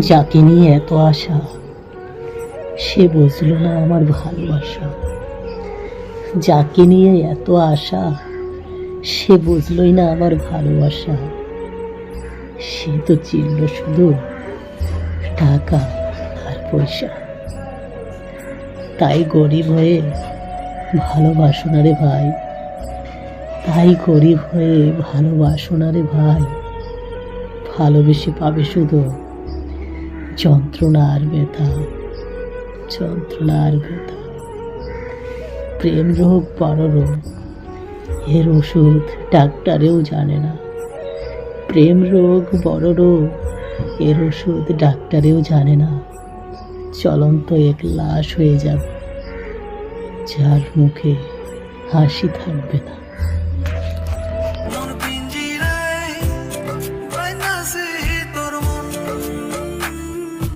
যাকে নিয়ে এত আশা, সে বুঝলো না আমার ভালোবাসা। যাকে নিয়ে এত আশা, সে বুঝলই না আমার ভালোবাসা। সে তো চিনল শুধু টাকা আর পয়সা। তাই গরিব হয়ে ভালোবাসো না রে ভাই। তাই গরিব হয়ে ভালোবাসো না রে ভাই। ভালোবেসে পাবে শুধু যন্ত্রণা আর ব্যথা যন্ত্রণা আর ব্যথা। প্রেম রোগ রোগ, এর ওষুধ ডাক্তারেও জানে না। প্রেম রোগ বড় রোগ, এর ওষুধ ডাক্তারেও জানে না। চলন্ত এক লাশ হয়ে যাবে, যার মুখে হাসি থাকবে না।